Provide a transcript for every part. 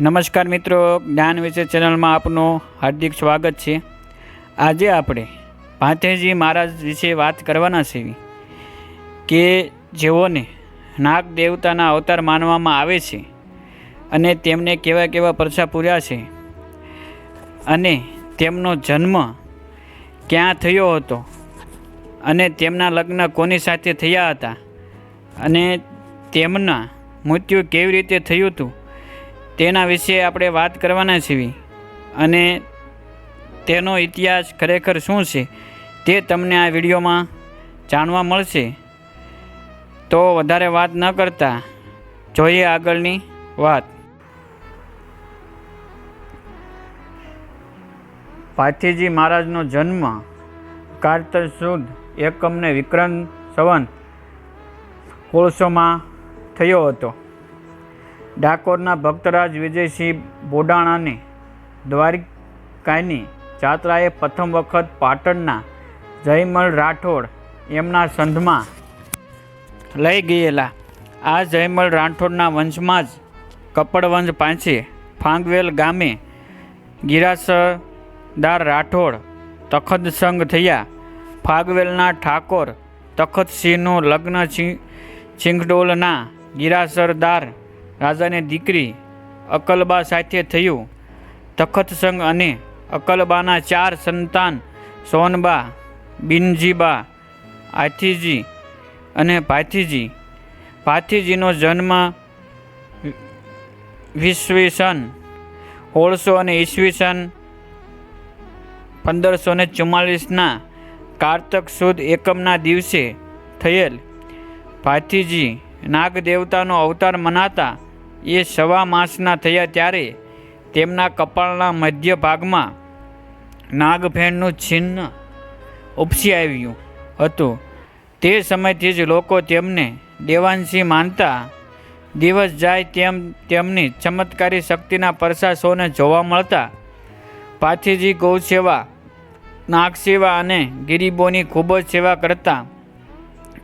નમસ્કાર મિત્રો, જ્ઞાન વિશે ચેનલમાં આપનું હાર્દિક સ્વાગત છે. આજે આપણે ભાંતેજી મહારાજ વિશે વાત કરવાના છે કે જેઓને નાગ દેવતાના અવતાર માનવામાં આવે છે અને તેમને કેવા કેવા પરછા પૂર્યા છે અને તેમનો જન્મ ક્યાં થયો હતો અને તેમના લગ્ન કોની સાથે થયા હતા અને તેમના મૃત્યુ કેવી રીતે થયું હતું તેના વિશે આપણે વાત કરવાના છીએ. અને તેનો ઇતિહાસ ખરેખર શું છે તે તમને આ વિડીયોમાં જાણવા મળશે. તો વધારે વાત ન કરતા, જોઈએ આગળની વાત. પાથીજી મહારાજનો જન્મ કાર્તર સુદ એકમને વિક્રમ સવન સોળસોમાં થયો હતો. ડાકોરના ભક્તરાજ વિજયસિંહ બોડાણાને દ્વારિકાની જાત્રાએ પ્રથમ વખત પાટણના જયમલ રાઠોડ એમના સંધમાં લઈ ગયેલા. આ જયમલ રાઠોડના વંશમાં જ કપડવંશ પાંચે ફાંગવેલ ગામે ગિરાસદાર રાઠોડ તખતસંગ થયા. ફાગવેલના ઠાકોર તખતસિંહનું લગ્ન ચિંગડોલના ગિરાસરદાર રાજાની દીકરી અકલબા સાથે થયું. તખતસંગ અને અકલબાના ચાર સંતાન સોનબા, બિનજીબા, આથીજી અને ભાથીજી. ભાથીજીનો જન્મ વિશ્વીસન સોળસો અને ઈસવીસન પંદરસો ને ચુમ્માલીસના કારતક સુદ એકમના દિવસે થયેલ. ભાથીજી નાગ દેવતાનો અવતાર મનાતા એ સવા માસના થયા ત્યારે તેમના કપાળના મધ્ય ભાગમાં નાગફેણનું ચિહ્ન ઉપસી આવ્યું હતું. તે સમયથી જ લોકો તેમને દેવાંશી માનતા દિવસ જાય તેમ તેમની ચમત્કારી શક્તિના પ્રશાસોને જોવા મળતા પાથીજી ગૌસેવા, નાગસેવા નાગ સેવા અને ગિરીબોની ખૂબ જ સેવા કરતા.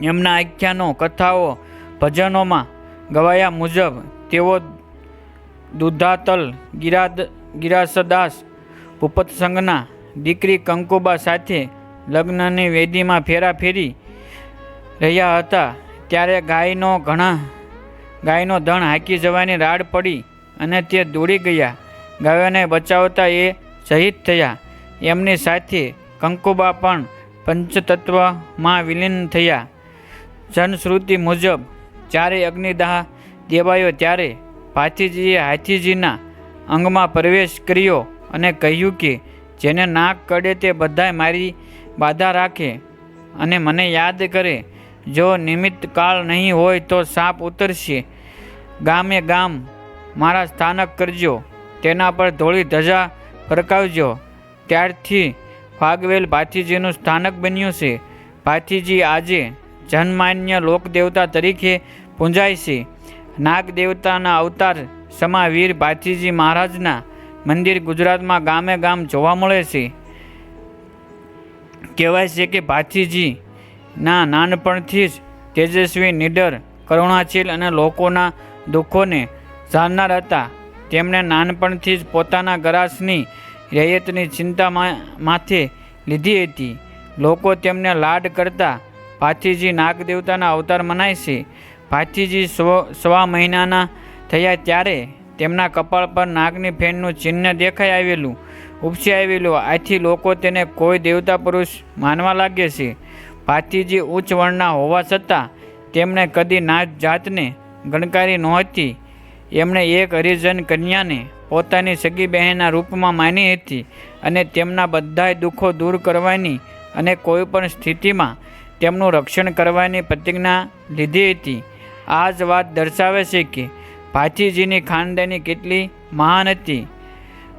એમના આખ્યાનો, કથાઓ, ભજનોમાં ગવાયા મુજબ તેઓ દુધાતલ ગિરાદ ગિરાસદાસ ભૂપત દીકરી કંકુબા સાથે લગ્નની વેદીમાં ફેરાફેરી રહ્યા હતા. ત્યારે ગાયનો ઘણા, ગાયનો ધણ હાંકી જવાની રાડ પડી અને તે દોડી ગયા. ગાયોને બચાવતા એ શહીદ થયા. એમની સાથે કંકુબા પણ પંચતત્વમાં વિલીન થયા. જનશ્રુતિ મુજબ જ્યારે અગ્નિદાહ દેવાયો ત્યારે ભાથીજીએ હાથીજીના અંગમાં પ્રવેશ કર્યો અને કહ્યું કે, જેને નાક કડે તે બધાય મારી બાધા રાખે અને મને યાદ કરે. જો નિમિત્ત કાળ નહીં હોય તો સાપ ઉતરશે. ગામે ગામ મારા સ્થાનક કરજો. તેના પર ધોળી ધજા ફરકાવજો. ત્યારથી ફાગવેલ ભાથીજીનું સ્થાનક બન્યું છે. ભાથીજી આજે જનમાન્ય લોકદેવતા તરીકે પૂંજાય છે. નાગ દેવતાના અવતાર સમા વીર ભાથીજી મહારાજના મંદિર ગુજરાતમાં ગામે ગામ જોવા મળે છે. કહેવાય છે કે ભાથીજીના નાનપણથી જ તેજસ્વી, નિડર, કરુણાશીલ અને લોકોના દુઃખોને જાણનાર હતા. તેમણે નાનપણથી જ પોતાના ગરાસની રૈયતની ચિંતા માથે લીધી હતી. લોકો તેમને લાડ કરતા ભાથીજી નાગદેવતાના અવતાર મનાય છે. ભાથીજી સ્વ, સવા મહિનાના થયા ત્યારે તેમના કપાળ પર નાગની ફેણનું ચિહ્ન દેખાઈ આવેલું, ઉપસી આવેલું. આથી લોકો તેને કોઈ દેવતા પુરુષ માનવા લાગે છે. ભાતીજી ઉચ્ચ વર્ણના હોવા છતાં તેમણે કદી નાત જાતને ગણકારી નહોતી. એમણે એક હરિજન કન્યાને પોતાની સગી બહેનના રૂપમાં માની હતી અને તેમના બધાય દુઃખો દૂર કરવાની અને કોઈ પણ સ્થિતિમાં તેમનું રક્ષણ કરવાની પ્રતિજ્ઞા લીધી હતી. આ જ વાત દર્શાવે છે કે ભાથીજીની ખાનદાની કેટલી મહાન હતી.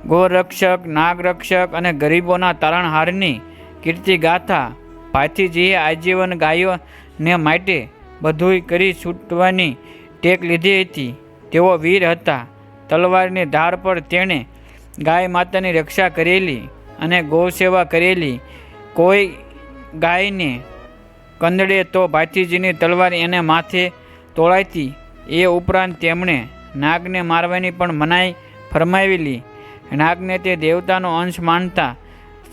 ગોરક્ષક, નાગરક્ષક અને ગરીબોના તારણહારની કીર્તિ ગાથા ભાથીજીએ આજીવન ગાયોને માટે બધુંય કરી છૂટવાની ટેક લીધી હતી. તેઓ વીર હતા. તલવારની ધાર પર તેણે ગાય માતાની રક્ષા કરેલી અને ગૌ સેવા કરેલી. કોઈ ગાયને કંદડે તો ભાથીજીની તલવાર એને માથે તોળાતી એ ઉપરાંત તેમણે નાગને મારવાની પણ મનાઈ ફરમાવેલી. નાગને તે દેવતાનો અંશ માનતા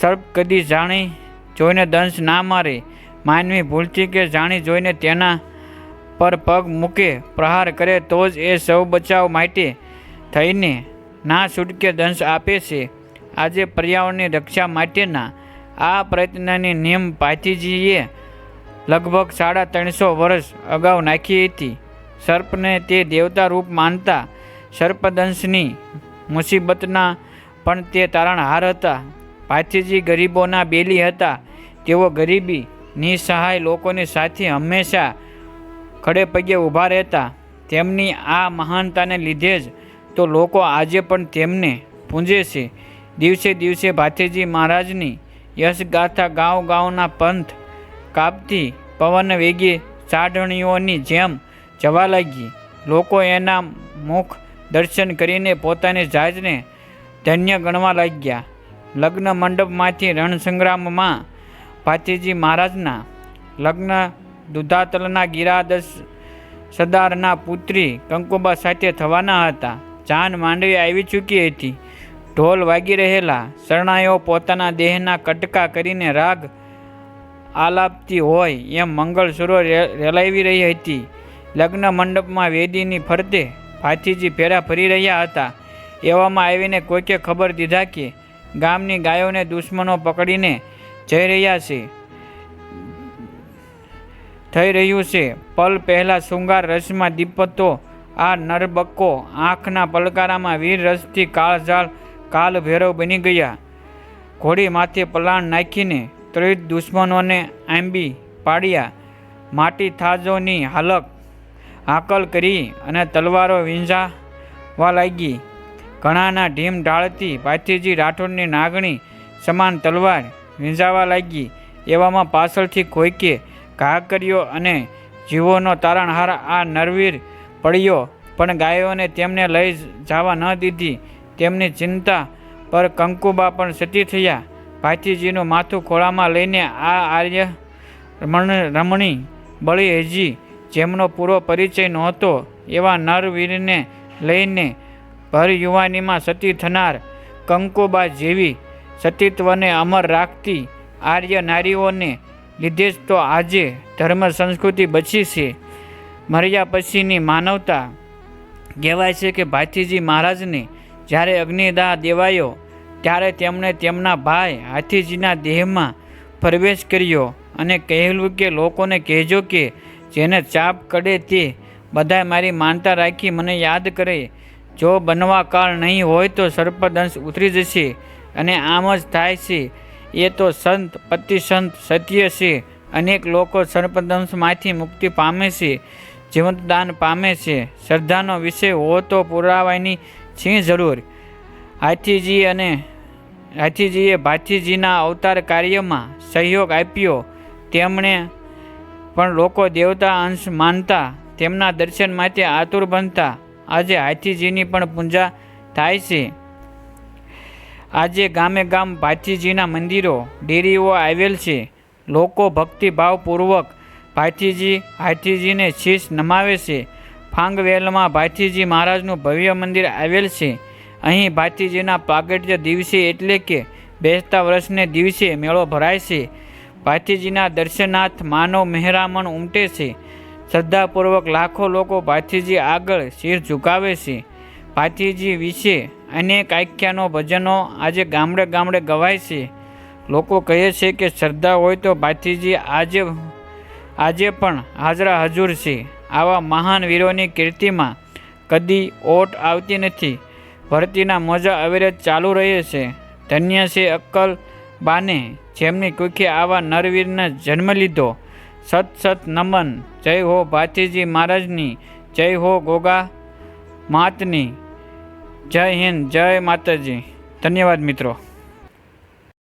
સર્પ કદી જાણી જોઈને દંશ ના મારે. માનવી ભૂલથી કે જાણી જોઈને તેના પર પગ મૂકે પ્રહાર કરે તો જ એ સૌ બચાવ માટે થઈને ના છૂટકે દંશ આપે છે. આજે પર્યાવરણની રક્ષા માટેના આ પ્રયત્નની નિયમ પાથીજીએ લગભગ સાડા ત્રણસો વર્ષ અગાઉ નાખી હતી. સર્પને તે દેવતા રૂપ માનતા સર્પદંશની મુસીબતના પણ તે તારણહાર હતા. પાથીજી ગરીબોના બેલી હતા. તેઓ ગરીબી નિસહાય લોકોની સાથે હંમેશા ખડે પગે ઊભા રહેતા. તેમની આ મહાનતાને લીધે જ તો લોકો આજે પણ તેમને પૂંજે છે. દિવસે દિવસે ભાથીજી મહારાજની યશગાથા ગાંવ ગાંવના પંથ કાપતી પવન વેગે સાઢણીઓની જેમ જવા લાગી. લોકો એના મુખ દર્શન કરીને પોતાની જાતને ધન્ય ગણવા લાગ્યા. લગ્ન મંડપમાંથી રણસંગ્રામમાં ભાતીજી મહારાજના લગ્ન દુધાતલના ગિરાદસ સરદારના પુત્રી કંકુબા સાથે થવાના હતા. જાન માંડવી આવી ચૂકી હતી. ઢોલ વાગી રહેલા શરણાઈઓ પોતાના દેહના કટકા કરીને રાગ આલાપતી હોય એમ મંગળસૂરો રેલાવી રહી હતી. લગ્ન મંડપમાં વેદીની ફરતે ભાથીજી ફેરા ફરી રહ્યા હતા. એવામાં આવીને કોઈકે ખબર દીધા કે ગામની ગાયોને દુશ્મનો પકડીને જઈ રહ્યા છે. થઈ રહ્યું છે. પલ પહેલાં શૃંગાર રસમાં દીપતો, આ નરબક્કો આંખના પલકારામાં વીર રસથી કાળઝાળ કાલ ભૈરવ બની ગયા. ઘોડી માથે પલાણ નાખીને ત્રિત દુશ્મનોને આંબી પાડ્યા. માટી થાજોની હાલક હાકલ કરી અને તલવારો વીંઝાવા લાગી. ઘણાના ઢીમ ઢાળતી પાથીજી રાઠોડની નાગણી સમાન તલવાર વીંઝાવા લાગી. એવામાં પાછળથી કોઈકે ઘા કર્યો અને જીવોનો તારણહાર આ નરવીર પડ્યો, પણ ગાયોને તેમને લઈ જવા ન દીધી. તેમની ચિંતા પર કંકુબા પણ સતી થયા. ભાથીજીનું માથું ખોળામાં લઈને આ આર્ય રમણ, રમણી બળી હજી, જેમનો પૂરો પરિચય નહોતો, એવા નરવીરને લઈને ભર યુવાનીમાં સતી થનાર કંકુબા જેવી સતીત્વને અમર રાખતી આર્ય નારીઓને લીધે જ તો આજે ધર્મ સંસ્કૃતિ બચી છે. મર્યા પછીની માનવતા કહેવાય છે કે ભાતીજી મહારાજને જ્યારે અગ્નિદાહ દેવાયો ત્યારે તેમણે તેમના ભાઈ હાથીજીના દેહમાં પ્રવેશ કર્યો અને કહેલું કે, લોકોને કહેજો કે, જેને ચાપ કડે તે બધાય મારી માનતા રાખી મને યાદ કરે. જો બનવા કાળ નહીં હોય તો સર્પદંશ ઉતરી જશે અને આમ જ થાય છે. એ તો સંત, પતિસંત, સત્ય છે. અનેક લોકો સર્પદંશમાંથી મુક્તિ પામે છે, જીવંત દાન પામે છે. શ્રદ્ધાનો વિષય હો તો પુરાવાની છે જરૂર. હાથીજી અને હાથીજીએ ભાથીજીના અવતાર કાર્યમાં સહયોગ આપ્યો. તેમણે પણ લોકો દેવતા અંશ માનતા, તેમના દર્શન માટે આતુર બનતા. આજે હાથીજીની પણ પૂજા થાય છે. આજે ગામે ગામ ભાથીજીના મંદિરો, ડેરીઓ આવેલ છે. લોકો ભક્તિભાવપૂર્વક ભાથીજી, હાથીજીને શીશ નમાવે છે. ફાંગવેલમાં ભાથીજી મહારાજનું ભવ્ય મંદિર આવેલ છે. અહીં ભાથીજીના પાગટ્ય દિવસે એટલે કે બેસતા વર્ષને દિવસે મેળો ભરાય છે. ભાથીજીના દર્શનાર્થ માનવ મહેરામણ ઉમટે છે. શ્રદ્ધાપૂર્વક લાખો લોકો ભાથીજી આગળ શિર ઝુકાવે છે. ભાતીજી વિશે અનેક આખ્યાનો, ભજનો આજે ગામડે ગામડે ગવાય છે. લોકો કહે છે કે શ્રદ્ધા હોય તો ભાથીજી આજે આજે પણ હાજરા હજુર છે. આવા મહાન વીરોની કીર્તિમાં કદી ઓટ આવતી નથી. ભરતીના મોજા અવિરત ચાલુ રહે છે. ધન્ય છે અક્કલ બાને, જેમની કુખે આવા નરવીરને જન્મ લીધો. સત સત નમન, જય હો ભાતીજી મહારાજની, જય હો ગોગા માતની, જય હિન્દ, જય માતાજી. ધન્યવાદ મિત્રો.